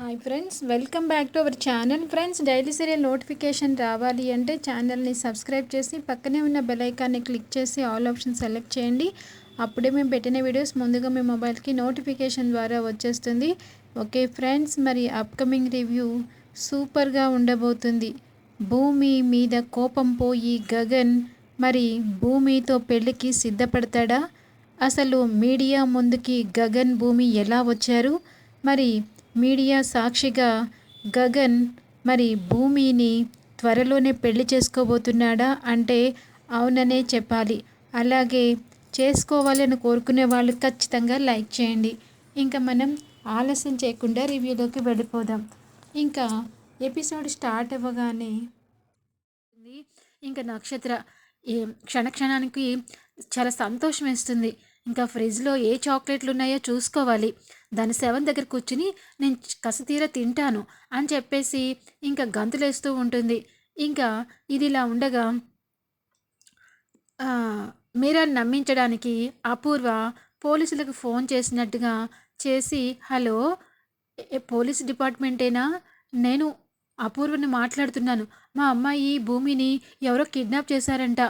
Hi friends welcome back to our channel friends daily serial notification రావాలి అంటే ఛానల్ని subscribe చేసి పక్కనే ఉన్న బెలైకాన్ని క్లిక్ చేసి ఆల్ ఆప్షన్ సెలెక్ట్ చేయండి. అప్పుడే మేము పెట్టిన వీడియోస్ ముందుగా మీ మొబైల్కి నోటిఫికేషన్ ద్వారా వచ్చేస్తుంది. ఓకే ఫ్రెండ్స్ మరి అప్కమింగ్ రివ్యూ సూపర్గా ఉండబోతుంది. భూమి మీద కోపం పోయి గగన్ మరి భూమితో పెళ్ళికి సిద్ధపడతాడా? అసలు మీడియా ముందుకి గగన్ భూమి ఎలా వచ్చారు? మరి మీడియా సాక్షిగా గగన్ మరి భూమిని త్వరలోనే పెళ్ళి చేసుకోబోతున్నాడా అంటే అవుననే చెప్పాలి. అలాగే చేసుకోవాలని కోరుకునే వాళ్ళు ఖచ్చితంగా లైక్ చేయండి. ఇంకా మనం ఆలస్యం చేయకుండా రివ్యూలోకి వెళ్ళిపోదాం. ఇంకా ఎపిసోడ్ స్టార్ట్ అవ్వగానే ఇంకా నక్షత్ర క్షణక్షణానికి చాలా సంతోషం వేస్తుంది. ఇంకా ఫ్రిడ్జ్లో ఏ చాక్లెట్లు ఉన్నాయో చూసుకోవాలి. దాని సెవెన్ దగ్గర కూర్చుని నేను కసతీర తింటాను అని చెప్పేసి ఇంకా గంతులేస్తూ ఉంటుంది. ఇంకా ఇది ఇలా ఉండగా మీరాని నమ్మించడానికి అపూర్వ పోలీసులకు ఫోన్ చేసినట్టుగా చేసి హలో పోలీస్ డిపార్ట్మెంటేనా? నేను అపూర్వని మాట్లాడుతున్నాను. మా అమ్మాయి భూమిని ఎవరో కిడ్నాప్ చేశారంట.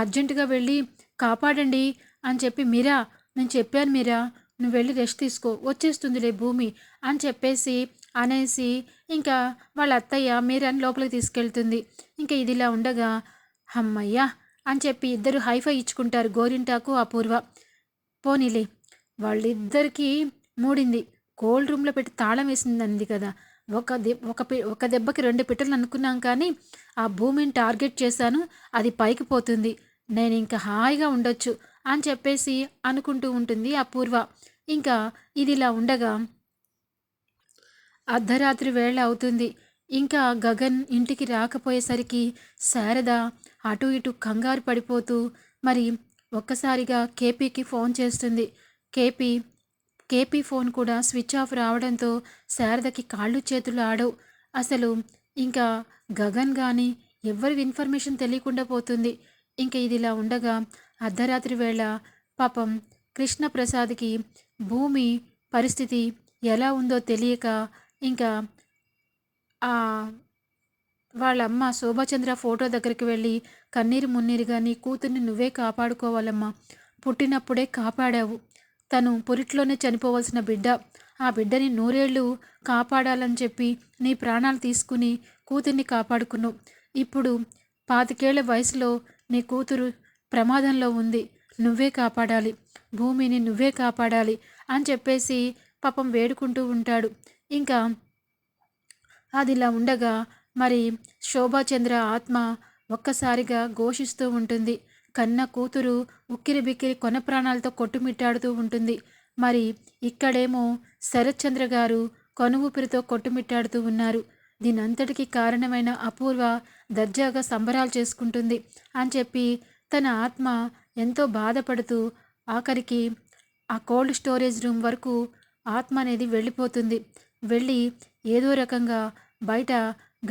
అర్జెంటుగా వెళ్ళి కాపాడండి. అని చెప్పి మీరా? నేను చెప్పాను మీరా? నువ్వు వెళ్ళి రెస్ట్ తీసుకో. వచ్చేస్తుందిలే భూమి అని చెప్పేసి అనేసి ఇంకా వాళ్ళ అత్తయ్య మీరాని లోపలికి తీసుకెళ్తుంది. ఇంకా ఇదిలా ఉండగా అమ్మయ్యా అని చెప్పి ఇద్దరు హైఫై ఇచ్చుకుంటారు గోరింటాకు అపూర్వ. పోనీలే వాళ్ళిద్దరికీ మూడింది. కోల్డ్ రూమ్లో పెట్టి తాళం వేసిందంది కదా. ఒక దె ఒక ఒక దెబ్బకి రెండు పిట్టలు అనుకున్నాం కానీ ఆ భూమిని టార్గెట్ చేశాను అది పైకి పోతుంది. నేను ఇంకా హాయిగా ఉండొచ్చు. అని చెప్పేసి అనుకుంటూ ఉంటుంది అపూర్వ. ఇంకా ఇది ఇలా ఉండగా అర్ధరాత్రి వేళ అవుతుంది. ఇంకా గగన్ ఇంటికి రాకపోయేసరికి శారద అటు ఇటు కంగారు పడిపోతూ మరి ఒక్కసారిగా కేపీకి ఫోన్ చేస్తుంది. కేపీ కేపీ ఫోన్ కూడా స్విచ్ ఆఫ్ రావడంతో శారదకి కాళ్ళు చేతులు ఆడవు. అసలు ఇంకా గగన్ కానీ ఎవరి ఇన్ఫర్మేషన్ తెలియకుండా పోతుంది. ఇంకా ఇది ఇలా ఉండగా అర్ధరాత్రి వేళ పాపం కృష్ణప్రసాద్కి భూమి పరిస్థితి ఎలా ఉందో తెలియక ఇంకా వాళ్ళమ్మ శోభాచంద్ర ఫోటో దగ్గరికి వెళ్ళి కన్నీరు మున్నీరుగా నీ కూతుర్ని నువ్వే కాపాడుకోవాలమ్మా. పుట్టినప్పుడే కాపాడావు. తను పురిట్లోనే చనిపోవలసిన బిడ్డ. ఆ బిడ్డని నూరేళ్ళు కాపాడాలని చెప్పి నీ ప్రాణాలు తీసుకుని కూతుర్ని కాపాడుకున్నావు. ఇప్పుడు పాతికేళ్ళ వయసులో నీ కూతురు ప్రమాదంలో ఉంది. నువ్వే కాపాడాలి. భూమిని నువ్వే కాపాడాలి అని చెప్పేసి పాపం వేడుకుంటూ ఉంటాడు. ఇంకా అది ఇలా ఉండగా మరి శోభాచంద్ర ఆత్మ ఒక్కసారిగా ఘోషిస్తూ ఉంటుంది. కన్న కూతురు ఉక్కిరి బిక్కిరి కొన ప్రాణాలతో కొట్టుమిట్టాడుతూ ఉంటుంది. మరి ఇక్కడేమో శరత్చంద్ర గారు కొనువుపిరితో కొట్టుమిట్టాడుతూ ఉన్నారు. దీనంతటికి కారణమైన అపూర్వ దర్జాగా సంబరాలు చేసుకుంటుంది అని చెప్పి తన ఆత్మ ఎంతో బాధపడుతూ ఆఖరికి ఆ కోల్డ్ స్టోరేజ్ రూమ్ వరకు ఆత్మ అనేది వెళ్ళిపోతుంది. వెళ్ళి ఏదో రకంగా బయట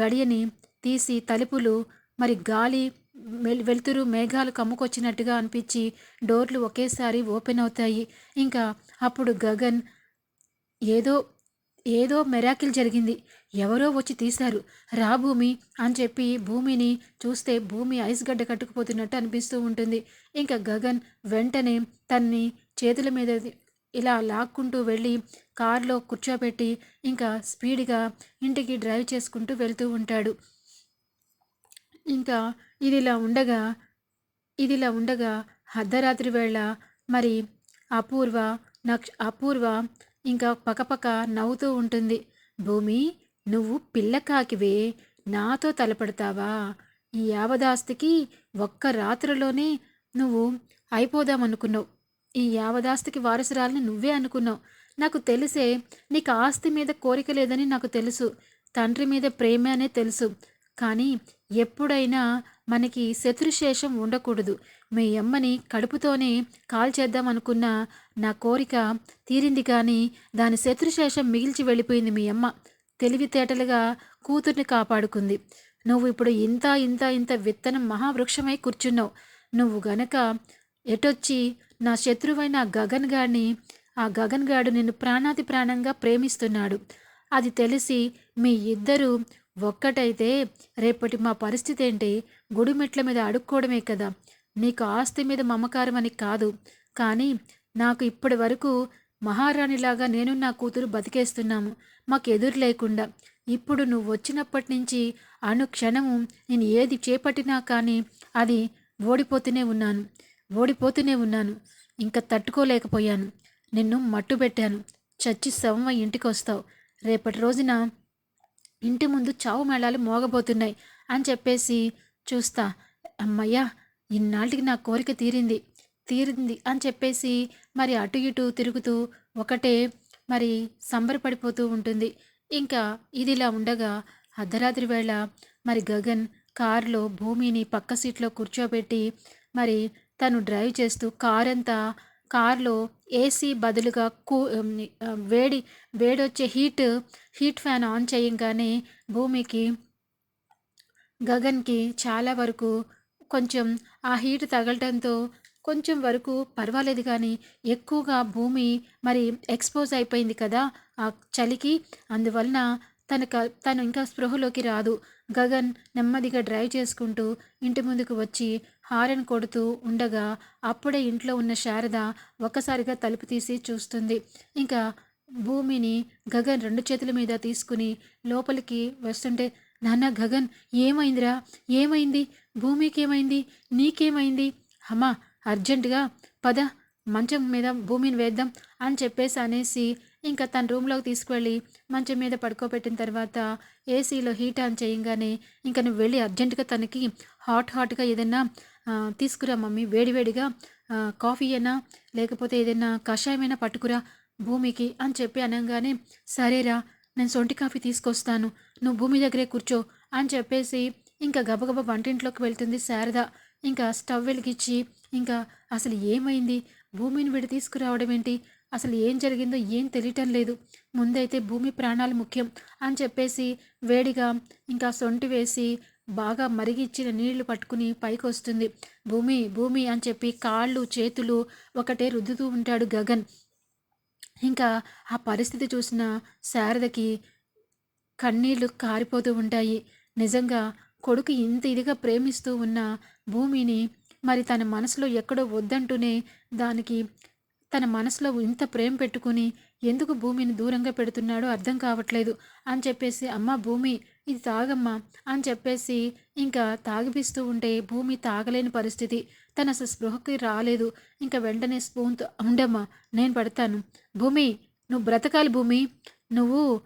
గడియని తీసి తలుపులు మరి గాలి వెలుతురు మేఘాలు కమ్ముకొచ్చినట్టుగా అనిపించి డోర్లు ఒకేసారి ఓపెన్ అవుతాయి. ఇంకా అప్పుడు గగన్ ఏదో ఏదో మెరాకిల్ జరిగింది. ఎవరో వచ్చి తీశారు. రా భూమి అని చెప్పి భూమిని చూస్తే భూమి ఐస్ గడ్డ కట్టుకుపోతున్నట్టు అనిపిస్తూ ఉంటుంది. ఇంకా గగన్ వెంటనే తన్ని చేతుల మీద ఇలా లాక్కుంటూ వెళ్ళి కారులో కూర్చోబెట్టి ఇంకా స్పీడ్గా ఇంటికి డ్రైవ్ చేసుకుంటూ వెళ్తూ ఉంటాడు. ఇంకా ఇదిలా ఉండగా ఇదిలా ఉండగా అర్ధరాత్రి వేళ మరి అపూర్వ నక్ష అపూర్వ ఇంకా పకపక నవ్వుతూ ఉంటుంది. భూమి నువ్వు పిల్లకాకివే నాతో తలపడతావా? ఈ యావదాస్తికి ఒక్క రాత్రిలోనే నువ్వు అయిపోదామనుకున్నావు. ఈ యావదాస్తికి వారసురాలని నువ్వే అనుకున్నావు. నాకు తెలిసే నీకు ఆస్తి మీద కోరిక లేదని నాకు తెలుసు. తండ్రి మీద ప్రేమ అనే తెలుసు. కానీ ఎప్పుడైనా మనకి శత్రుశేషం ఉండకూడదు. మీ అమ్మని కడుపుతోనే కాల్ చేద్దామనుకున్న నా కోరిక తీరింది కానీ దాని శత్రుశేషం మిగిల్చి వెళ్ళిపోయింది మీ అమ్మ. తెలివితేటలుగా కూతుర్ని కాపాడుకుంది. నువ్వు ఇప్పుడు ఇంత ఇంత ఇంత విత్తనం మహావృక్షమై కూర్చున్నావు. నువ్వు గనక ఎటొచ్చి నా శత్రువైన గగన్ గాడిని ఆ గగన్ గాడు నిన్ను ప్రాణాతి ప్రాణంగా ప్రేమిస్తున్నాడు. అది తెలిసి మీ ఇద్దరూ ఒక్కటైతే రేపటి మా పరిస్థితి ఏంటి గుడి మెట్ల మీద అడుక్కోవడమే కదా. నీకు ఆస్తి మీద మమకారం అని కాదు. కానీ నాకు ఇప్పటి వరకు మహారాణిలాగా నేను నా కూతురు బతికేస్తున్నాము. మాకు ఎదురు లేకుండా. ఇప్పుడు నువ్వు వచ్చినప్పటి నుంచి అనుక్షణము నేను ఏది చేపట్టినా కానీ అది ఓడిపోతూనే ఉన్నాను. ఓడిపోతూనే ఉన్నాను. ఇంకా తట్టుకోలేకపోయాను. నిన్ను మట్టు పెట్టాను చచ్చి శవం ఇంటికి వస్తావు రేపటి రోజున ఇంటి ముందు చావు మేళాలు మోగబోతున్నాయి అని చెప్పేసి చూస్తా. అమ్మయ్యా ఇన్నాళ్ళకి నా కోరిక తీరింది తీరింది అని చెప్పేసి మరి అటు ఇటు తిరుగుతూ ఒకటే మరి సంబరపడిపోతూ ఉంటుంది. ఇంకా ఇదిలా ఉండగా అర్ధరాత్రి వేళ మరి గగన్ కారులో భూమిని పక్క సీట్లో కూర్చోబెట్టి మరి తను డ్రైవ్ చేస్తూ కారంతా కార్లో ఏసీ బదులుగా కూ వేడి వేడొచ్చే హీట్ హీట్ ఫ్యాన్ ఆన్ చేయంగానే భూమికి గగన్కి చాలా వరకు కొంచెం ఆ హీట్ తగలటంతో కొంచెం వరకు పర్వాలేదు కానీ ఎక్కువగా భూమి మరి ఎక్స్పోజ్ అయిపోయింది కదా ఆ చలికి. అందువలన తనక తను ఇంకా స్పృహలోకి రాదు. గగన్ నెమ్మదిగా డ్రైవ్ చేసుకుంటూ ఇంటి ముందుకు వచ్చి హారన్ కొడుతూ ఉండగా అప్పుడే ఇంట్లో ఉన్న శారద ఒక్కసారిగా తలుపు తీసి చూస్తుంది. ఇంకా భూమిని గగన్ రెండు చేతుల మీద తీసుకుని లోపలికి వస్తుంటే నాన్న గగన్ ఏమైందిరా? ఏమైంది? భూమికి ఏమైంది నీకేమైంది? అమ్మా అర్జెంటుగా పద మంచం మీద భూమిని వేద్దాం అని చెప్పేసి అనేసి ఇంకా తన రూమ్లోకి తీసుకువెళ్ళి మంచం మీద పడుకోబెట్టిన తర్వాత ఏసీలో హీట్ ఆన్ చేయంగానే ఇంకా నువ్వు వెళ్ళి అర్జెంటుగా తనకి హాట్ హాట్గా ఏదైనా తీసుకురా మమ్మీ. వేడివేడిగా కాఫీ అయినా లేకపోతే ఏదైనా కషాయమైనా పట్టుకురా భూమికి అని చెప్పి అనగానే సరేరా నేను సొంటి కాఫీ తీసుకొస్తాను. నువ్వు భూమి దగ్గరే కూర్చో అని చెప్పేసి ఇంకా గబగబా వంటింట్లోకి వెళ్తుంది శారద. ఇంకా స్టవ్ వెలిగించి ఇంకా అసలు ఏమైంది? భూమిని విడి తీసుకురావడం ఏంటి అసలు ఏం జరిగిందో ఏం తెలియటం లేదు. ముందైతే భూమి ప్రాణాలు ముఖ్యం అని చెప్పేసి వేడిగా ఇంకా సొంటి వేసి బాగా మరిగిచ్చిన నీళ్ళు పట్టుకుని పైకి వస్తుంది భూమి భూమి అని చెప్పి కాళ్ళు చేతులు ఒకటే రుద్దుతూ ఉంటాడు గగన్. ఇంకా ఆ పరిస్థితి చూసిన శారదకి కన్నీళ్ళు కారిపోతూ ఉంటాయి. నిజంగా కొడుకు ఇంత ఇదిగా ప్రేమిస్తూ ఉన్న భూమిని మరి తన మనసులో ఎక్కడో వద్దంటూనే దానికి తన మనసులో ఇంత ప్రేమ పెట్టుకుని ఎందుకు భూమిని దూరంగా పెడుతున్నాడో అర్థం కావట్లేదు. అని చెప్పేసి అమ్మ భూమి ఇది తాగమ్మా అని చెప్పేసి ఇంకా తాగిపిస్తూ ఉంటే భూమి తాగలేని పరిస్థితి. తన అసలు స్పృహకి రాలేదు. ఇంకా వెంటనే స్పూన్తో ఉండమ్మా నేను పడతాను. భూమి నువ్వు బ్రతకాలి భూమి. నువ్వు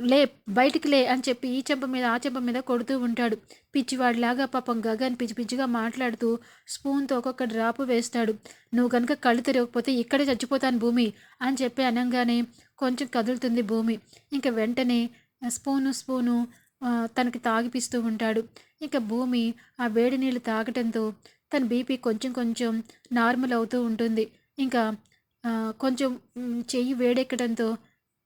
లే బయటికి లే అని చెప్పి ఈ చెంప మీద ఆ చెంప మీద కొడుతూ ఉంటాడు. పిచ్చివాడిలాగా పాపం గగన్ పిచ్చి పిచ్చిగా మాట్లాడుతూ స్పూన్తో ఒక్కొక్క డ్రాపు వేస్తాడు. నువ్వు కనుక కళ్ళు తిరగకపోతే ఇక్కడే చచ్చిపోతాను భూమి అని చెప్పి అనగానే కొంచెం కదులుతుంది భూమి. ఇంకా వెంటనే స్పూను స్పూను తనకి తాగిపిస్తూ ఉంటాడు. ఇక భూమి ఆ వేడి నీళ్ళు తాగటంతో తన బీపీ కొంచెం కొంచెం నార్మల్ అవుతూ ఉంటుంది. ఇంకా కొంచెం చెయ్యి వేడెక్కడంతో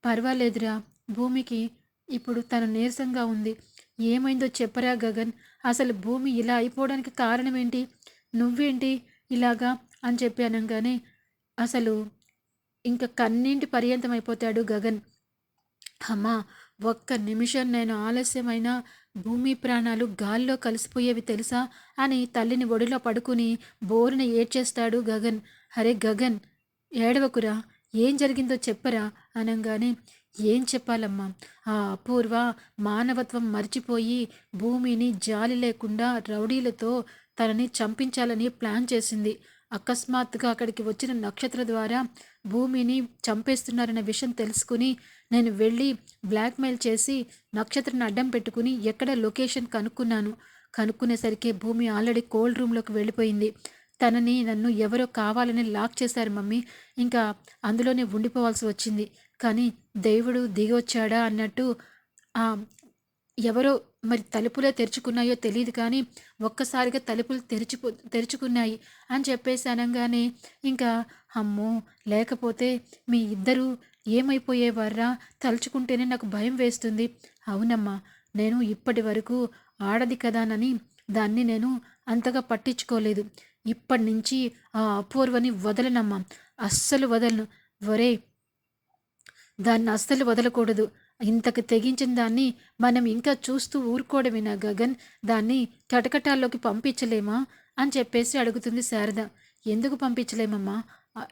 పర్వాలేదురా భూమికి ఇప్పుడు తను నీరసంగా ఉంది. ఏమైందో చెప్పరా గగన్. అసలు భూమి ఇలా అయిపోవడానికి కారణం ఏంటి నువ్వేంటి ఇలాగా అని చెప్పి అనగానే అసలు ఇంకా కన్నింటి పర్యంతం అయిపోతాడు గగన్. అమ్మా ఒక్క నిమిషం నేను ఆలస్యమైన భూమి ప్రాణాలు గాల్లో కలిసిపోయేవి తెలుసా అని తల్లిని ఒడిలో పడుకుని బోరున ఏడ్చేస్తాడు గగన్. అరే గగన్ ఏడవకురా ఏం జరిగిందో చెప్పరా అనగానే ఏం చెప్పాలమ్మా? ఆ అపూర్వ మానవత్వం మర్చిపోయి భూమిని జాలి లేకుండా రౌడీలతో తనని చంపించాలని ప్లాన్ చేసింది. అకస్మాత్తుగా అక్కడికి వచ్చిన నక్షత్ర ద్వారా భూమిని చంపేస్తున్నారన్న విషయం తెలుసుకుని నేను వెళ్ళి బ్లాక్మెయిల్ చేసి నక్షత్రను అడ్డం పెట్టుకుని ఎక్కడ లొకేషన్ కనుక్కున్నాను. కనుక్కునేసరికి భూమి ఆల్రెడీ కోల్డ్ రూమ్లోకి వెళ్ళిపోయింది. తనని నన్ను ఎవరో కావాలని లాక్ చేశారు మమ్మీ. ఇంకా అందులోనే ఉండిపోవాల్సి వచ్చింది. కానీ దేవుడు దిగొచ్చాడా అన్నట్టు ఎవరో మరి తలుపులే తెరుచుకున్నాయో తెలియదు కానీ ఒక్కసారిగా తలుపులు తెరిచిపో తెరుచుకున్నాయి అని చెప్పేసి అనగానే ఇంకా అమ్మో లేకపోతే మీ ఇద్దరు ఏమైపోయేవారా తలుచుకుంటేనే నాకు భయం వేస్తుంది. అవునమ్మా నేను ఇప్పటి వరకు ఆడది కదానని దాన్ని నేను అంతగా పట్టించుకోలేదు. ఇప్పటి నుంచి ఆ అపూర్వని వదలనమ్మా. అస్సలు వదలను. ఒరే దాన్ని అస్సలు వదలకూడదు. ఇంతకు తెగించిన దాన్ని మనం ఇంకా చూస్తూ ఊరుకోవడమేనా గగన్? దాన్ని కటకటాల్లోకి పంపించలేమా? అని చెప్పేసి అడుగుతుంది శారద. ఎందుకు పంపించలేమమ్మా?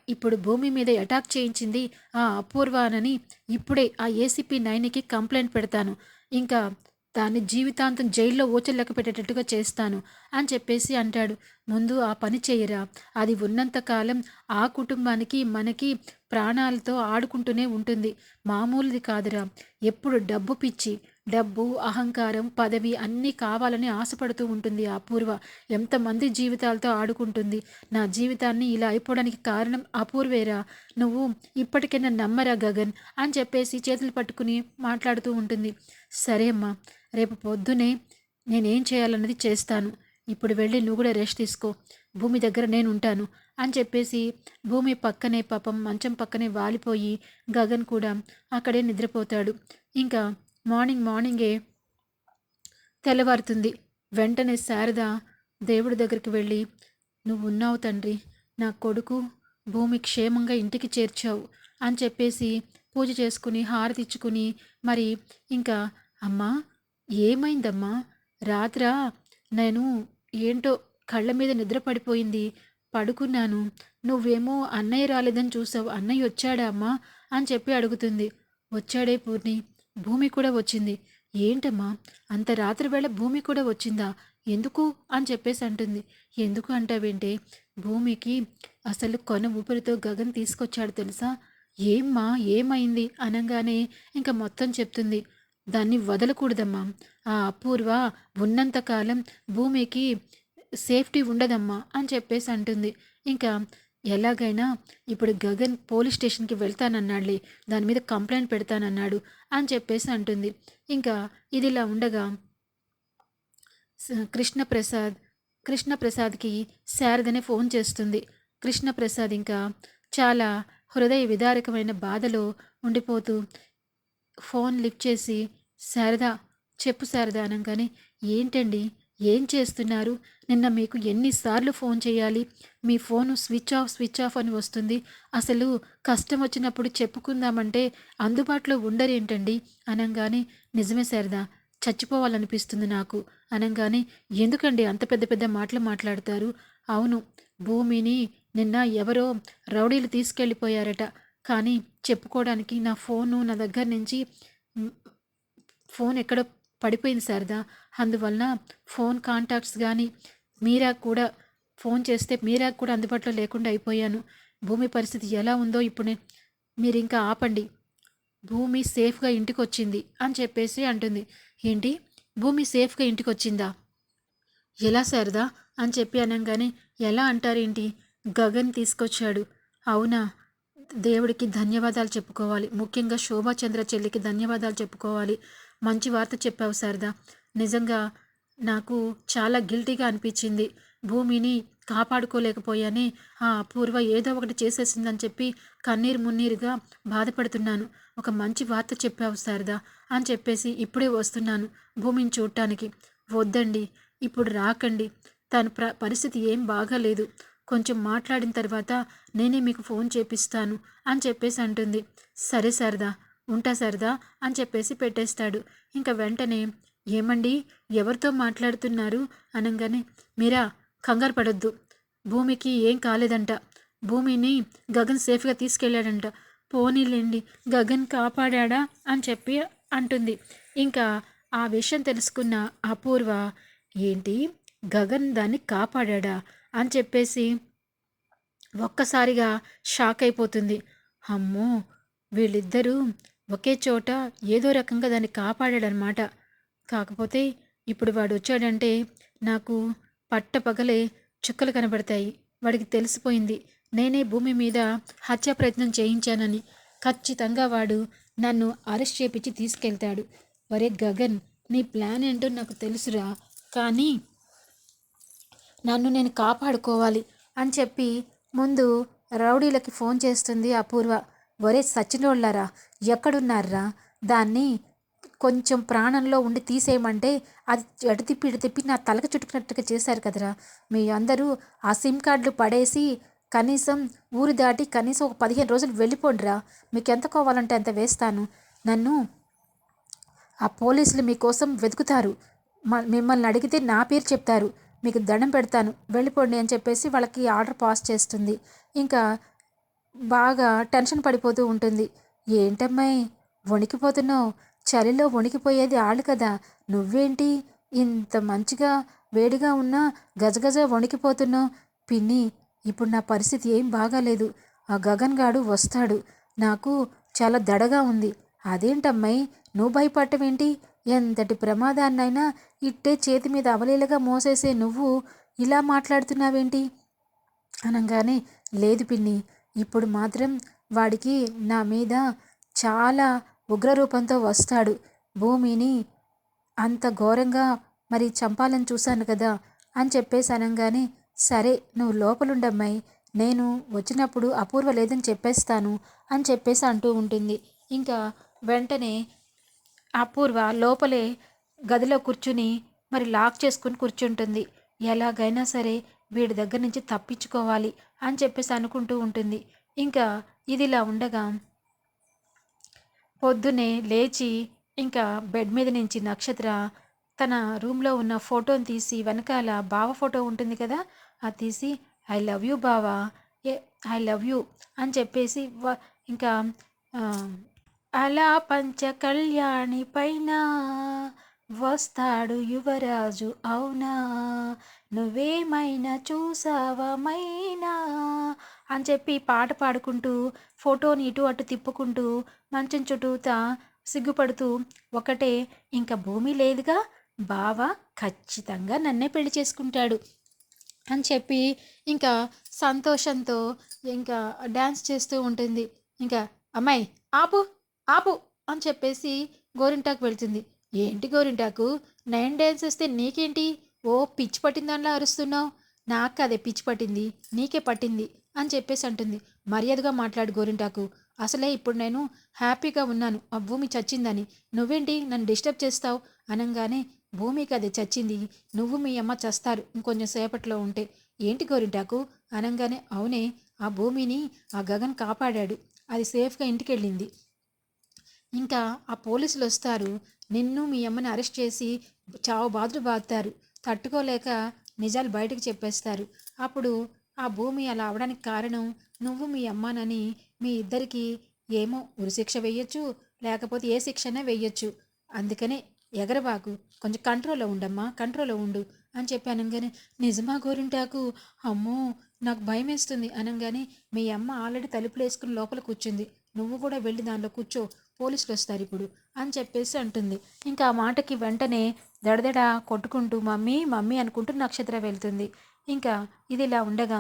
ఇప్పుడు భూమి మీద అటాక్ చేయించింది ఆ అపూర్వానని ఇప్పుడే ఆ ఏసీపీ నైన్కి కంప్లైంట్ పెడతాను. ఇంకా దాన్ని జీవితాంతం జైల్లో ఓచలెక్క పెట్టేటట్టుగా చేస్తాను అని చెప్పేసి అంటాడు. ముందు ఆ పని చేయరా? అది ఉన్నంతకాలం ఆ కుటుంబానికి మనకి ప్రాణాలతో ఆడుకుంటూనే ఉంటుంది. మామూలుది కాదురా. ఎప్పుడు డబ్బు పిచ్చి డబ్బు అహంకారం పదవి అన్నీ కావాలని ఆశపడుతూ ఉంటుంది అపూర్వ. ఎంతమంది జీవితాలతో ఆడుకుంటుంది. నా జీవితాన్ని ఇలా అయిపోవడానికి కారణం అపూర్వేరా? నువ్వు ఇప్పటికైనా నమ్మరా గగన్? అని చెప్పేసి చేతులు పట్టుకుని మాట్లాడుతూ ఉంటుంది. సరే అమ్మా. రేపు పొద్దునే నేనేం చేయాలన్నది చేస్తాను. ఇప్పుడు వెళ్ళి నువ్వు కూడా రెస్ట్ తీసుకో. భూమి దగ్గర నేను ఉంటాను అని చెప్పేసి భూమి పక్కనే పాపం మంచం పక్కనే వాలిపోయి గగన్ కూడా అక్కడే నిద్రపోతాడు. ఇంకా మార్నింగ్ మార్నింగే తెల్లవారుతుంది. వెంటనే శారద దేవుడి దగ్గరికి వెళ్ళి నువ్వు ఉన్నావు తండ్రి నా కొడుకు భూమి క్షేమంగా ఇంటికి చేర్చావు అని చెప్పేసి పూజ చేసుకుని హారతిచ్చుకుని మరి ఇంకా అమ్మా ఏమైందమ్మా? రాత్ర నేను ఏంటో కళ్ళ మీద నిద్ర పడిపోయింది. పడుకున్నాను. నువ్వేమో అన్నయ్య రాలేదని చూసావు. అన్నయ్య వచ్చాడా అమ్మా? అని చెప్పి అడుగుతుంది. వచ్చాడే పూర్ణి. భూమి కూడా వచ్చింది. ఏంటమ్మా? అంత రాత్రి వేళ భూమి కూడా వచ్చిందా? ఎందుకు? అని చెప్పేసి అంటుంది. ఎందుకు అంటావేంటే భూమికి అసలు కొన ఊపిరితో గగన్ తీసుకొచ్చాడు తెలుసా? ఏమ్మా? ఏమైంది? అనగానే ఇంకా మొత్తం చెప్తుంది. దాన్ని వదలకూడదమ్మా. ఆ అపూర్వ ఉన్నంతకాలం భూమికి సేఫ్టీ ఉండదమ్మా అని చెప్పేసి అంటుంది. ఇంకా ఎలాగైనా ఇప్పుడు గగన్ పోలీస్ స్టేషన్కి వెళ్తానన్నాడులే దాని మీద కంప్లైంట్ పెడతానన్నాడు అని చెప్పేసి అంటుంది. ఇంకా ఇదిలా ఉండగా కృష్ణప్రసాద్ కృష్ణప్రసాద్కి శారదనే ఫోన్ చేస్తుంది. కృష్ణప్రసాద్ ఇంకా చాలా హృదయ విదారకమైన బాధలో ఉండిపోతూ ఫోన్ లిఫ్ట్ చేసి శారదా చెప్పు శారదా అనగానే ఏంటండి? ఏం చేస్తున్నారు? నిన్న మీకు ఎన్నిసార్లు ఫోన్ చేయాలి? మీ phone switch off switch off అని వస్తుంది. అసలు కష్టం వచ్చినప్పుడు చెప్పుకుందామంటే అందుబాటులో ఉండరేంటండి? అనగానే నిజమే శారదా చచ్చిపోవాలనిపిస్తుంది నాకు. అనగానే ఎందుకండి అంత పెద్ద పెద్ద మాటలు మాట్లాడతారు? అవును భూమిని నిన్న ఎవరో రౌడీలు తీసుకెళ్ళిపోయారట. కానీ చెప్పుకోవడానికి నా ఫోను నా దగ్గర నుంచి ఫోన్ ఎక్కడో పడిపోయింది శారదా. అందువలన ఫోన్ కాంటాక్ట్స్ కానీ మీరా కూడా ఫోన్ చేస్తే మీరా కూడా అందుబాటులో లేకుండా అయిపోయాను. భూమి పరిస్థితి ఎలా ఉందో ఇప్పుడు మీరు ఇంకా ఆపండి. భూమి సేఫ్గా ఇంటికి వచ్చింది అని చెప్పేసి అంటుంది. ఏంటి? భూమి సేఫ్గా ఇంటికి వచ్చిందా ఎలా శారదా? అని చెప్పి అనగానే ఎలా అంటారేంటి? గగన్ తీసుకొచ్చాడు. అవునా? దేవుడికి ధన్యవాదాలు చెప్పుకోవాలి. ముఖ్యంగా శోభాచంద్ర చెల్లికి ధన్యవాదాలు చెప్పుకోవాలి. మంచి వార్త చెప్పావు శారదా. నిజంగా నాకు చాలా గిల్టీగా అనిపించింది. భూమిని కాపాడుకోలేకపోయానే ఆ అపూర్వ ఏదో ఒకటి చేసేసిందని చెప్పి కన్నీరు మున్నీరుగా బాధపడుతున్నాను. ఒక మంచి వార్త చెప్పావు శారదా అని చెప్పేసి ఇప్పుడే వస్తున్నాను భూమిని చూడటానికి. వద్దండి ఇప్పుడు రాకండి. తన ప్ర పరిస్థితి ఏం బాగాలేదు. కొంచెం మాట్లాడిన తర్వాత నేనే మీకు ఫోన్ చేపిస్తాను అని చెప్పేసి అంటుంది. సరే సరదా ఉంటా సరదా అని చెప్పేసి పెట్టేస్తాడు. ఇంకా వెంటనే ఏమండి ఎవరితో మాట్లాడుతున్నారు? అనగానే మీరా కంగారు పడొద్దు. భూమికి ఏం కాలేదంట. భూమిని గగన్ సేఫ్గా తీసుకెళ్ళాడంట. పోనీలేండి గగన్ కాపాడా అని చెప్పి అంటుంది. ఇంకా ఆ విషయం తెలుసుకున్న అపూర్వ ఏంటి గగన్ దాన్ని కాపాడా అని చెప్పేసి ఒక్కసారిగా షాక్ అయిపోతుంది. అమ్మో! వీళ్ళిద్దరూ ఒకే చోట ఏదో రకంగా దాన్ని కాపాడాడనమాట కాకపోతే ఇప్పుడు వాడు వచ్చాడంటే నాకు పట్టపగలే చుక్కలు కనబడతాయి. వాడికి తెలిసిపోయింది. నేనే భూమి మీద హత్యా ప్రయత్నం చేయించానని. ఖచ్చితంగా వాడు నన్ను అరెస్ట్ చేపించి తీసుకెళ్తాడు. ఒరే గగన్ నీ ప్లాన్ ఏంటో నాకు తెలుసురా. కానీ నన్ను నేను కాపాడుకోవాలి అని చెప్పి ముందు రౌడీలకి ఫోన్ చేస్తుంది అపూర్వ. ఒరే సచ్చినోళ్ళారా ఎక్కడున్నారా? దాన్ని కొంచెం ప్రాణంలో ఉండి తీసేయమంటే అది ఎటు తిప్పి ఇటు తిప్పి నా తలకు చుట్టుకున్నట్టుగా చేశారు కదరా. మీ అందరూ ఆ సిమ్ కార్డులు పడేసి కనీసం ఊరు దాటి కనీసం ఒక పదిహేను రోజులు వెళ్ళిపోండిరా. మీకు ఎంత కావాలంటే అంత వేస్తాను. నన్ను ఆ పోలీసులు మీకోసం వెతుకుతారు. మ- మిమ్మల్ని అడిగితే నా పేరు చెప్తారు. మీకు దండం పెడతాను వెళ్ళిపోండి అని చెప్పేసి వాళ్ళకి ఆర్డర్ పాస్ చేస్తుంది. ఇంకా బాగా టెన్షన్ పడిపోతూ ఉంటుంది. ఏంటమ్మాయి వణికిపోతున్నావు? చలిలో వణికిపోయేది ఆళ్ళు కదా నువ్వేంటి ఇంత మంచిగా వేడిగా ఉన్నా గజగజ వణికిపోతున్నావు? పిన్ని ఇప్పుడు నా పరిస్థితి ఏం బాగాలేదు. ఆ గగన్ గాడు వస్తాడు. నాకు చాలా దడగా ఉంది. అదేంటమ్మాయి నువ్వు భయపడటమేంటి? ఎంతటి ప్రమాదాన్నైనా ఇట్టే చేతి మీద అవలీలగా మోసేసే నువ్వు ఇలా మాట్లాడుతున్నావేంటి? అనగానే లేదు పిన్ని ఇప్పుడు మాత్రం వాడికి నా మీద చాలా ఉగ్రరూపంతో వస్తాడు. భూమిని అంత ఘోరంగా మరి చంపాలని చూశాను కదా అని చెప్పేసి అనగానే సరే నువ్వు లోపలుండమ్మాయి నేను వచ్చినప్పుడు అపూర్వ లేదని చెప్పేస్తాను అని చెప్పేసి అంటూ ఉంటుంది. ఇంకా వెంటనే అపూర్వ లోపలే గదిలో కూర్చుని మరి లాక్ చేసుకుని కూర్చుంటుంది. ఎలాగైనా సరే వీడి దగ్గర నుంచి తప్పించుకోవాలి అని చెప్పేసి అనుకుంటూ ఉంటుంది. ఇంకా ఇదిలా ఉండగా పొద్దునే లేచి ఇంకా బెడ్ మీద నుంచి నక్షత్ర తన రూమ్లో ఉన్న ఫోటోని తీసి వెనకాల బావ ఫోటో ఉంటుంది కదా అది తీసి ఐ లవ్ యూ బావా ఏ ఐ లవ్ యూ అని చెప్పేసి ఇంకా అలా పంచకళ్యాణి పైన వస్తాడు యువరాజు అవునా? నువ్వేమైనా చూసావా మైనా? అని చెప్పి పాట పాడుకుంటూ ఫోటోని ఇటు అటు తిప్పుకుంటూ మంచం చుట్టూతా సిగ్గుపడుతూ ఒకటే ఇంకా భూమి లేదుగా? బావ ఖచ్చితంగా నన్నే పెళ్ళి చేసుకుంటాడు అని చెప్పి ఇంకా సంతోషంతో ఇంకా డ్యాన్స్ చేస్తూ ఉంటుంది. ఇంకా అమ్మాయి ఆపు! ఆపు అని చెప్పేసి గోరింటాకు వెళ్తుంది. ఏంటి గోరింటాకు? నైన్ డ్యాన్స్ వస్తే నీకేంటి? ఓ పిచ్చి పట్టిందనిలా అరుస్తున్నావు. నాకు అదే పిచ్చి పట్టింది. నీకే పట్టింది అని చెప్పేసి అంటుంది. మర్యాదగా మాట్లాడు గోరింటాకు. అసలే ఇప్పుడు నేను హ్యాపీగా ఉన్నాను. ఆ భూమి చచ్చిందని. నువ్వేంటి నన్ను డిస్టర్బ్ చేస్తావు? అనగానే భూమికి అది చచ్చింది. నువ్వు మీ అమ్మ చస్తారు ఇంకొంచెం సేపట్లో ఉంటే. ఏంటి గోరింటాకు? అనగానే అవునే ఆ భూమిని ఆ గగన్ కాపాడాడు. అది సేఫ్గా ఇంటికి వెళ్ళింది ఇంకా ఆ పోలీసులు వస్తారు నిన్ను మీ అమ్మని అరెస్ట్ చేసి చావు బాధలు బాగుతారు తట్టుకోలేక నిజాలు బయటకు చెప్పేస్తారు. అప్పుడు ఆ భూమి అలా అవడానికి కారణం నువ్వు మీ అమ్మనని మీ ఇద్దరికి ఏమో ఉరిశిక్ష వేయొచ్చు లేకపోతే ఏ శిక్షనే వేయొచ్చు. అందుకనే ఎగరబాకు. కొంచెం కంట్రోల్లో ఉండమ్మా కంట్రోల్లో ఉండు అని చెప్పి అనగానే నిజమా గోరింటాకు? అమ్మో నాకు భయం వేస్తుంది అనగానే మీ అమ్మ ఆల్రెడీ తలుపులు వేసుకుని లోపల కూర్చుంది. నువ్వు కూడా వెళ్ళి దానిలో కూర్చో. పోలీసులు వస్తారు ఇప్పుడు అని చెప్పేసి అంటుంది. ఇంకా ఆ మాటకి వెంటనే దడదడ కొట్టుకుంటూ మమ్మీ మమ్మీ అనుకుంటూ నక్షత్ర వెళ్తుంది. ఇంకా ఇది ఇలా ఉండగా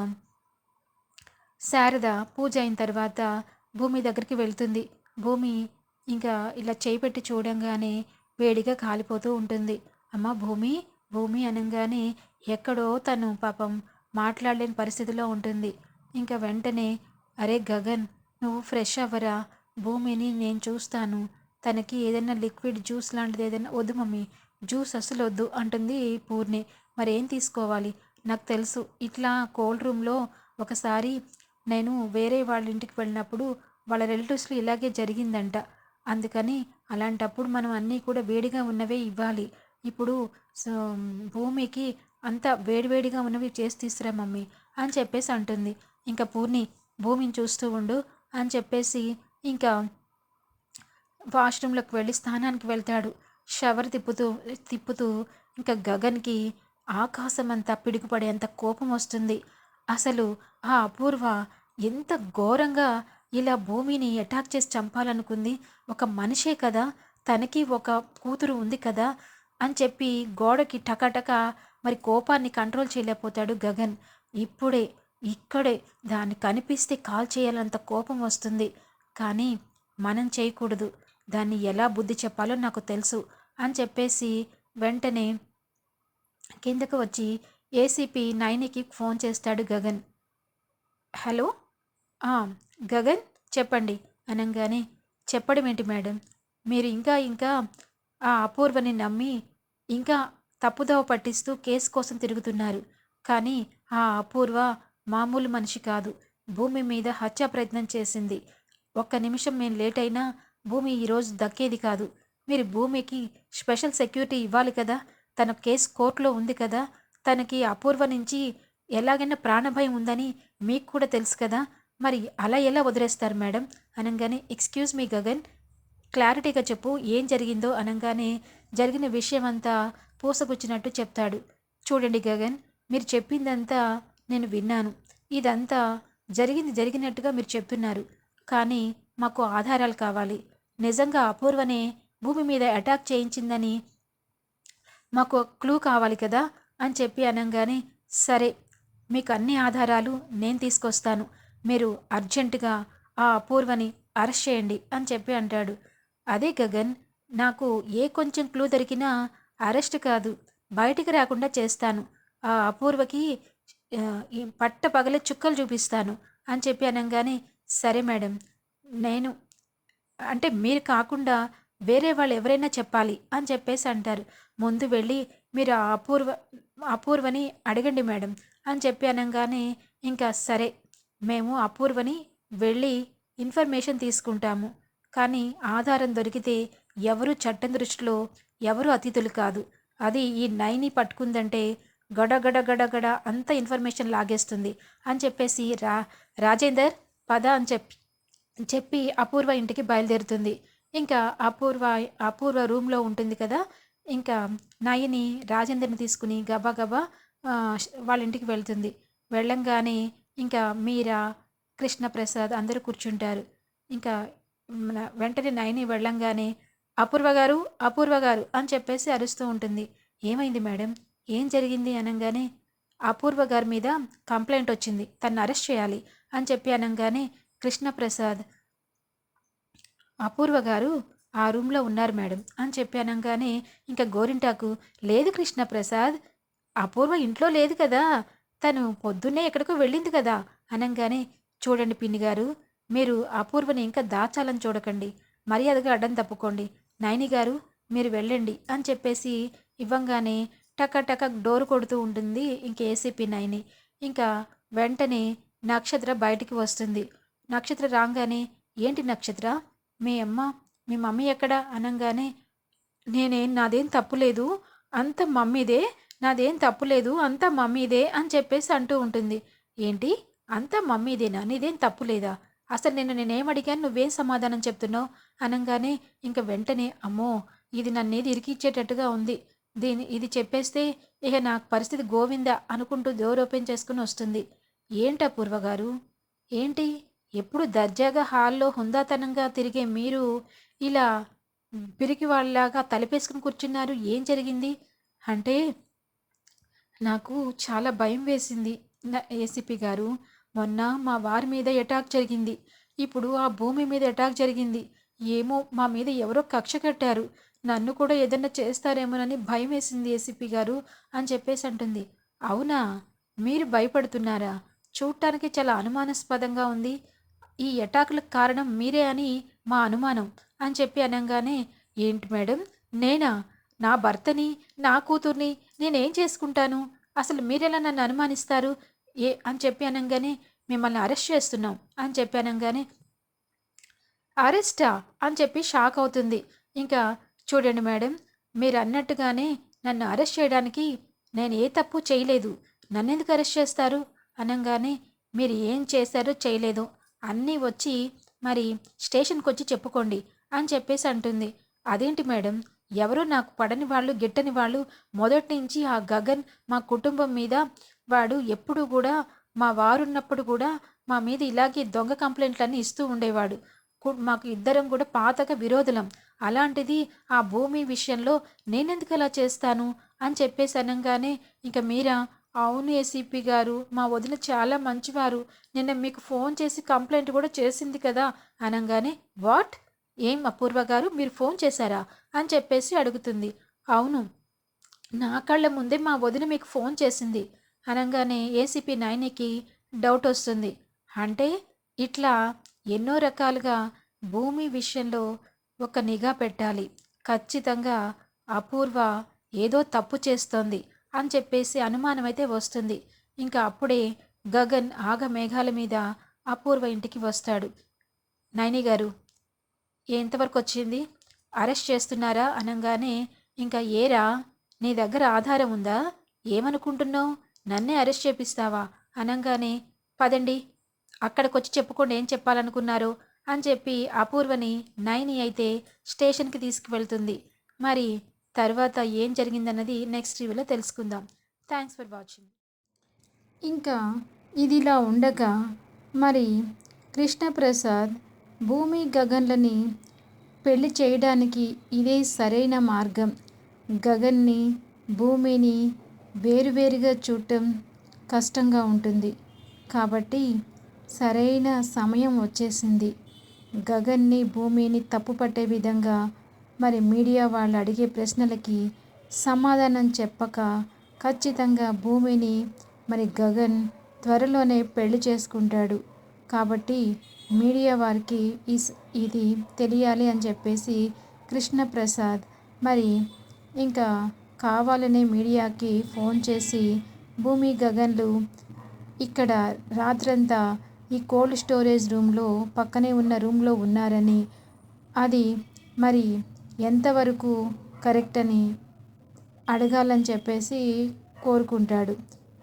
శారద పూజ అయిన తర్వాత భూమి దగ్గరికి వెళ్తుంది. భూమి ఇంకా ఇలా చేయి పెట్టి చూడంగానే వేడిగా కాలిపోతూ ఉంటుంది. అమ్మ భూమి భూమి అనగానే ఎక్కడో తను పాపం మాట్లాడలేని పరిస్థితిలో ఉంటుంది. ఇంకా వెంటనే అరే గగన్ నువ్వు ఫ్రెష్ అవ్వరా? భూమిని నేను చూస్తాను. తనకి ఏదైనా లిక్విడ్ జ్యూస్ లాంటిది ఏదైనా వద్దు మమ్మీ జ్యూస్ అసలు వద్దు అంటుంది పూర్ణి. మరి ఏం తీసుకోవాలి? నాకు తెలుసు. ఇట్లా కోల్డ్ రూమ్లో ఒకసారి నేను వేరే వాళ్ళ ఇంటికి వెళ్ళినప్పుడు వాళ్ళ రిలేటివ్స్లో ఇలాగే జరిగిందంట. అందుకని అలాంటప్పుడు మనం అన్నీ కూడా వేడిగా ఉన్నవే ఇవ్వాలి. ఇప్పుడు భూమికి అంత వేడివేడిగా ఉన్నవి చేసి తీసుకురా మమ్మీ అని చెప్పేసి అంటుంది. ఇంకా పూర్ణి భూమిని చూస్తూ ఉండు అని చెప్పేసి ఇంకా వాష్రూమ్లోకి వెళ్ళి స్థానానికి వెళ్తాడు. షవర్ తిప్పుతూ తిప్పుతూ ఇంకా గగన్కి ఆకాశం అంతా పిడుగుపడేంత కోపం వస్తుంది. అసలు ఆ అపూర్వ ఎంత ఘోరంగా ఇలా భూమిని అటాక్ చేసి చంపాలనుకుంది? ఒక మనిషే కదా? తనకి ఒక కూతురు ఉంది కదా? అని చెప్పి గోడకి టకటక మరి కోపాన్ని కంట్రోల్ చేయలేకపోతాడు గగన్. ఇప్పుడే ఇక్కడే దాన్ని కనిపిస్తే కాల్ చేయాలంత కోపం వస్తుంది. కానీ మనం చేయకూడదు. దాన్ని ఎలా బుద్ధి చెప్పాలో నాకు తెలుసు అని చెప్పేసి వెంటనే కిందకు వచ్చి ఏసీపీ నైనికి ఫోన్ చేస్తాడు గగన్. హలో? గగన్ చెప్పండి అనగానే. చెప్పడం ఏంటి మేడం? మీరు ఇంకా ఇంకా ఆ అపూర్వని నమ్మి ఇంకా తప్పుదోవ పట్టిస్తూ కేసు కోసం తిరుగుతున్నారు. కానీ ఆ అపూర్వ మామూలు మనిషి కాదు. భూమి మీద హత్యా ప్రయత్నం చేసింది. ఒక్క నిమిషం మేము లేట్ అయినా భూమి ఈరోజు దక్కేది కాదు. మీరు భూమికి స్పెషల్ సెక్యూరిటీ ఇవ్వాలి కదా? తన కేసు కోర్టులో ఉంది కదా? తనకి అపూర్వ నుంచి ఎలాగైనా ప్రాణభయం ఉందని మీకు కూడా తెలుసు కదా? మరి అలా ఎలా వదిలేస్తారు మేడం? అనగానే ఎక్స్క్యూజ్ మీ గగన్ క్లారిటీగా చెప్పు ఏం జరిగిందో? అనగానే జరిగిన విషయం అంతా పూసగుచ్చినట్టు చెప్తాడు. చూడండి గగన్ మీరు చెప్పిందంతా నేను విన్నాను. ఇదంతా జరిగింది జరిగినట్టుగా మీరు చెప్తున్నారు. కానీ మాకు ఆధారాలు కావాలి. నిజంగా అపూర్వనే భూమి మీద అటాక్ చేయించిందని మాకు క్లూ కావాలి కదా అని చెప్పి అనగానే సరే మీకు అన్ని ఆధారాలు నేను తీసుకొస్తాను. మీరు అర్జెంటుగా ఆ అపూర్వని అరెస్ట్ చేయండి అని చెప్పి అంటాడు. అదే గగన్ నాకు ఏ కొంచెం క్లూ దొరికినా అరెస్ట్ కాదు బయటికి రాకుండా చేస్తాను. ఆ అపూర్వకి పట్ట పగలే చుక్కలు చూపిస్తాను అని చెప్పి అనగానే సరే మేడం నేను అంటే మీరు కాకుండా వేరే వాళ్ళు ఎవరైనా చెప్పాలి అని చెప్పేసి అంటారు. ముందు వెళ్ళి మీరు అపూర్వ అపూర్వని అడగండి మేడం అని చెప్పి అనగానే ఇంకా సరే మేము అపూర్వని వెళ్ళి ఇన్ఫర్మేషన్ తీసుకుంటాము. కానీ ఆధారం దొరికితే ఎవరు చట్టం దృష్టిలో ఎవరు అతిథులు కాదు. అది ఈ నైని పట్టుకుందంటే గడ గడ గడ గడ అంత ఇన్ఫర్మేషన్ లాగేస్తుంది అని చెప్పేసి రా రాజేందర్ పద అని చెప్పి చెప్పి అపూర్వ ఇంటికి బయలుదేరుతుంది. ఇంకా అపూర్వ అపూర్వ రూమ్లో ఉంటుంది కదా. ఇంకా నయని రాజేందర్ని తీసుకుని గబగబా వాళ్ళ ఇంటికి వెళ్తుంది. వెళ్ళంగానే ఇంకా మీరా కృష్ణప్రసాద్ అందరూ కూర్చుంటారు. ఇంకా వెంటనే నయని వెళ్ళంగానే అపూర్వ గారు అపూర్వ గారు అని చెప్పేసి అరుస్తూ ఉంటుంది. ఏమైంది మేడం? ఏం జరిగింది అనగానే అపూర్వ గారి మీద కంప్లైంట్ వచ్చింది. తను అరెస్ట్ చేయాలి. అని చెప్పి అనగానే కృష్ణప్రసాద్ అపూర్వ గారు ఆ రూమ్లో ఉన్నారు మేడం అని చెప్పి అనగానే ఇంకా గోరింటాకు లేదు కృష్ణప్రసాద్ అపూర్వ ఇంట్లో లేదు కదా తను పొద్దున్నే ఎక్కడికో వెళ్ళింది కదా అనగానే చూడండి పిన్ని గారు మీరు అపూర్వని ఇంకా దాచాలని చూడకండి మర్యాదగా అడ్డం తప్పుకోండి. నైని గారు మీరు వెళ్ళండి అని చెప్పేసి ఇవ్వంగానే టక టక డోర్ కొడుతూ ఉంటుంది ఇంక ఏసీపీ నైని. ఇంకా వెంటనే నక్షత్ర బయటికి వస్తుంది. నక్షత్ర రాగానే ఏంటి నక్షత్ర? మీ అమ్మ మీ మమ్మీ ఎక్కడ? అనగానే నేనేం నాదేం తప్పులేదు అంత మమ్మీదే నాదేం తప్పులేదు అంత మమ్మీదే అని చెప్పేసి అంటూ ఉంటుంది. ఏంటి? అంత మమ్మీదేనా? నీదేం తప్పులేదా అసలు నేను నేనేం అడిగాను? నువ్వేం సమాధానం చెప్తున్నావు? అనగానే ఇంక వెంటనే అమ్మో ఇది నన్నేది ఇరికిచ్చేటట్టుగా ఉంది. దీని ఇది చెప్పేస్తే ఇక నాకు పరిస్థితి గోవిందా అనుకుంటూ డోర్ ఓపెన్ చేసుకుని వస్తుంది. ఏంటా పూర్వగారు? ఏంటి? ఎప్పుడు దర్జాగా హాల్లో హుందాతనంగా తిరిగే మీరు ఇలా పిరికి వాళ్ళలాగా తలపేసుకుని కూర్చున్నారు? ఏం జరిగింది? అంటే నాకు చాలా భయం వేసింది నా- ఏసీపీ గారు. మొన్న మా వారి మీద అటాక్ జరిగింది. ఇప్పుడు ఆ భూమి మీద అటాక్ జరిగింది. ఏమో మా మీద ఎవరో కక్ష కట్టారు. నన్ను కూడా ఏదన్నా చేస్తారేమోనని భయం వేసింది ఏసీపీ గారు అని చెప్పేసి అంటుంది. అవునా? మీరు భయపడుతున్నారా? చూడటానికి చాలా అనుమానాస్పదంగా ఉంది. ఈ అటాకులకు కారణం మీరే అని మా అనుమానం అని చెప్పి అనగానే ఏంటి మేడం? నేనా? నా భర్తని? నా కూతుర్ని? నేనేం చేసుకుంటాను? అసలు మీరెలా నన్ను అనుమానిస్తారు? ఏ? అని చెప్పి అనగానే మిమ్మల్ని అరెస్ట్ చేస్తున్నాం అని చెప్పి అనగానే అరెస్టా? అని చెప్పి షాక్ అవుతుంది. ఇంకా చూడండి మేడం మీరు అన్నట్టుగానే నన్ను అరెస్ట్ చేయడానికి నేను ఏ తప్పు చేయలేదు. నన్నెందుకు అరెస్ట్ చేస్తారు? అనగానే మీరు ఏం చేశారో చేయలేదు. అన్నీ వచ్చి మరి స్టేషన్కి వచ్చి చెప్పుకోండి అని చెప్పేసి అంటుంది. అదేంటి మేడం? ఎవరో నాకు పడని వాళ్ళు గిట్టని వాళ్ళు మొదటి నుంచి ఆ గగన్ మా కుటుంబం మీద వాడు ఎప్పుడు కూడా మా వారున్నప్పుడు కూడా మా మీద ఇలాగే దొంగ కంప్లైంట్లన్నీ ఇస్తూ ఉండేవాడు. కు- మాకు ఇద్దరం కూడా పాతక విరోధులం. అలాంటిది ఆ భూమి విషయంలో నేనెందుకు అలా చేస్తాను? అని చెప్పేసి అనగానే ఇంకా మీరా? అవును ఏసీపీ గారు మా వదిన చాలా మంచివారు. నిన్న మీకు ఫోన్ చేసి కంప్లైంట్ కూడా చేసింది కదా? అనగానే వాట్? ఏం అపూర్వ గారు మీరు ఫోన్ చేశారా? అని చెప్పేసి అడుగుతుంది. అవును నా కళ్ళ ముందే మా వదిన మీకు ఫోన్ చేసింది. అనగానే ఏసీపీ నైనికి డౌట్ వస్తుంది. అంటే ఇట్లా ఎన్నో రకాలుగా భూమి విషయంలో ఒక నిఘా పెట్టాలి. ఖచ్చితంగా అపూర్వ ఏదో తప్పు చేస్తోంది. అని చెప్పేసి అనుమానం అయితే వస్తుంది. ఇంకా అప్పుడే గగన్ ఆగ మేఘాల మీద అపూర్వ ఇంటికి వస్తాడు. నైని గారు ఎంతవరకు వచ్చింది? అరెస్ట్ చేస్తున్నారా? అనగానే ఇంకా ఏరా? నీ దగ్గర ఆధారం ఉందా? ఏమనుకుంటున్నావు? నన్నే అరెస్ట్ చేపిస్తావా? అనగానే పదండి అక్కడికొచ్చి చెప్పుకోండి ఏం చెప్పాలనుకున్నారు అని చెప్పి అపూర్వని నైని అయితే స్టేషన్కి తీసుకువెళ్తుంది. మరి తర్వాత ఏం జరిగిందన్నది నెక్స్ట్ రివ్యూలో తెలుసుకుందాం. థ్యాంక్స్ ఫర్ వాచింగ్ ఇంకా ఇదిలా ఉండగా మరి కృష్ణప్రసాద్ భూమి గగన్లని పెళ్ళి చేయడానికి ఇదే సరైన మార్గం. గగన్ని భూమిని వేరువేరుగా చూడటం కష్టంగా ఉంటుంది. కాబట్టి సరైన సమయం వచ్చేసింది. గగన్ని భూమిని తప్పుపట్టే విధంగా మరి మీడియా వాళ్ళు అడిగే ప్రశ్నలకి సమాధానం చెప్పక ఖచ్చితంగా భూమిని మరి గగన్ త్వరలోనే పెళ్ళి చేసుకుంటాడు. కాబట్టి మీడియా వారికి ఇది తెలియాలి అని చెప్పేసి కృష్ణప్రసాద్ మరి ఇంకా కావాలనే మీడియాకి ఫోన్ చేసి భూమి గగన్లు ఇక్కడ రాత్రంతా ఈ కోల్డ్ స్టోరేజ్ రూమ్లో పక్కనే ఉన్న రూమ్లో ఉన్నారని అది మరి ఎంతవరకు కరెక్ట్ అని అడగాలని చెప్పేసి కోరుకుంటాడు.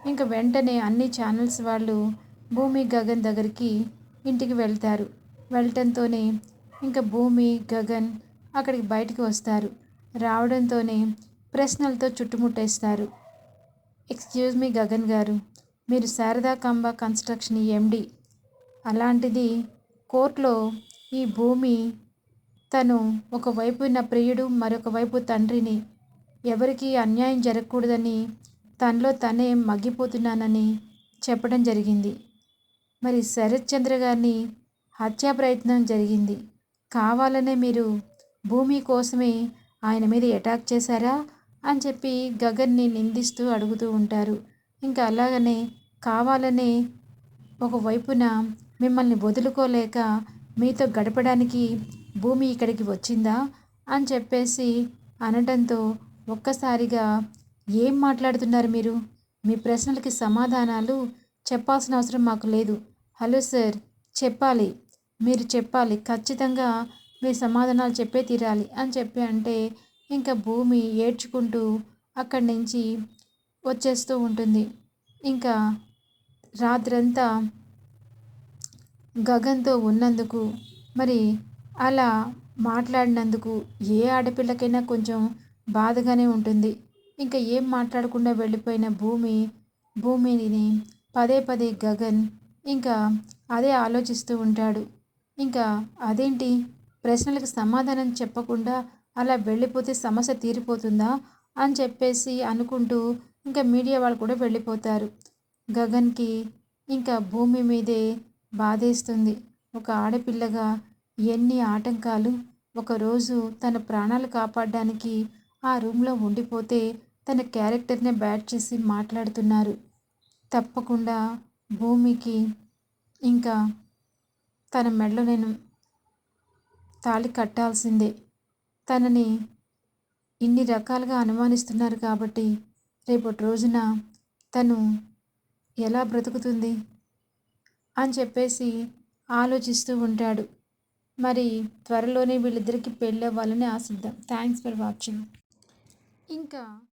ఇంకా వెంటనే అన్ని ఛానల్స్ వాళ్ళు భూమి గగన్ దగ్గరికి ఇంటికి వెళ్తారు. వెళ్ళటంతోనే ఇంకా భూమి గగన్ అక్కడికి బయటికి వస్తారు. రావడంతోనే ప్రశ్నలతో చుట్టుముట్టేస్తారు. ఎక్స్క్యూజ్ మీ గగన్ గారు మీరు శారదా కంబ కన్స్ట్రక్షన్ ఎండి. అలాంటిది కోర్టులో ఈ భూమి తను ఒకవైపు నా ప్రియుడు మరొక వైపు తండ్రిని. ఎవరికి అన్యాయం జరగకూడదని తనలో తనే మగ్గిపోతున్నానని చెప్పడం జరిగింది. మరి శరత్ చంద్ర గారిని హత్యా ప్రయత్నం జరిగింది. కావాలనే మీరు భూమి కోసమే ఆయన మీద అటాక్ చేశారా? అని చెప్పి గగన్ని నిందిస్తూ అడుగుతూ ఉంటారు. ఇంకా అలాగనే కావాలనే ఒకవైపున మిమ్మల్ని వదులుకోలేక మీతో గడపడానికి భూమి ఇక్కడికి వచ్చిందా? అని చెప్పేసి అనడంతో ఒక్కసారిగా ఏం మాట్లాడుతున్నారు మీరు? మీ ప్రశ్నలకి సమాధానాలు చెప్పాల్సిన అవసరం మాకు లేదు. హలో సార్ చెప్పాలి. మీరు చెప్పాలి. ఖచ్చితంగా మీ సమాధానాలు చెప్పే తీరాలి అని చెప్పి అంటే ఇంకా భూమి ఏడ్చుకుంటూ అక్కడి నుంచి వచ్చేస్తూ ఉంటుంది. ఇంకా రాత్రంతా గగన్తో ఉన్నందుకు మరి అలా మాట్లాడినందుకు ఏ ఆడపిల్లకైనా కొంచెం బాధగానే ఉంటుంది. ఇంకా ఏం మాట్లాడకుండా వెళ్ళిపోయిన భూమి భూమిని పదే పదే గగన్ ఇంకా అదే ఆలోచిస్తూ ఉంటాడు. ఇంకా అదేంటి? ప్రశ్నలకు సమాధానం చెప్పకుండా అలా వెళ్ళిపోతే సమస్య తీరిపోతుందా? అని చెప్పేసి అనుకుంటూ ఇంకా మీడియా వాళ్ళు కూడా వెళ్ళిపోతారు. గగన్కి ఇంకా భూమి మీదే బాధేస్తుంది. ఒక ఆడపిల్లగా ఎన్ని ఆటంకాలు. ఒకరోజు తన ప్రాణాలు కాపాడడానికి ఆ రూమ్లో ఉండిపోతే తన క్యారెక్టర్నే బ్యాట్ చేసి మాట్లాడుతున్నారు. తప్పకుండా భూమికి ఇంకా తన మెడలో నేను తాళి కట్టాల్సిందే. తనని ఇన్ని రకాలుగా అనుమానిస్తున్నారు కాబట్టి రేపటి రోజున తను ఎలా బ్రతుకుతుంది అని చెప్పేసి ఆలోచిస్తూ ఉంటాడు. మరి త్వరలోనే వీళ్ళిద్దరికీ పెళ్ళి అవ్వాలని ఆశిద్దాం. Thanks for watching. ఇంకా